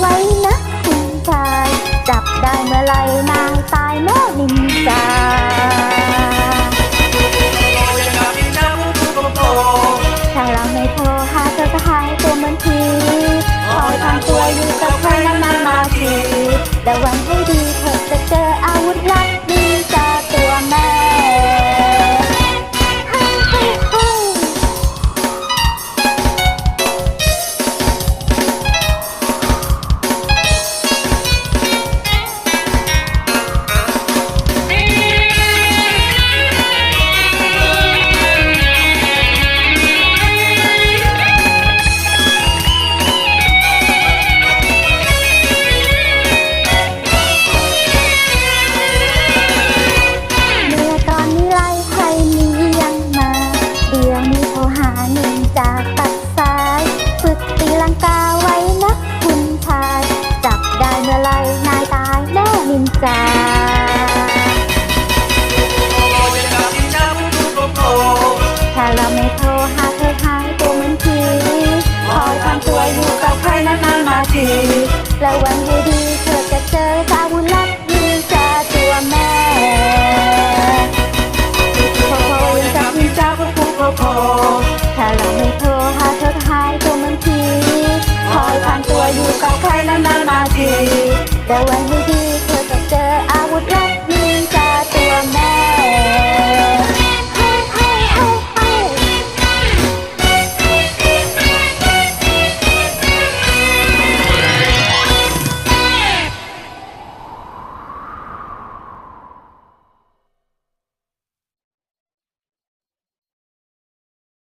ไว้นะคุณชาย จับได้เมื่อไหรนางตายแม่นินจาถ้าเราไม่โทรหาเธอจะหายตัวเหมือนทีคอยทางตัวอยู่กับใครนานๆมาทีแต่วันให้ ระวังดีๆเธอจะเจอสาวหุ่นลับยิงจาตัวแม่พอพอยังจับยิงจากพวกพวกพอถ้าเราไม่โทรหาเธอหายตัวมันทีคอยพันตัวอยู่กับใครนานๆมาทีระวัง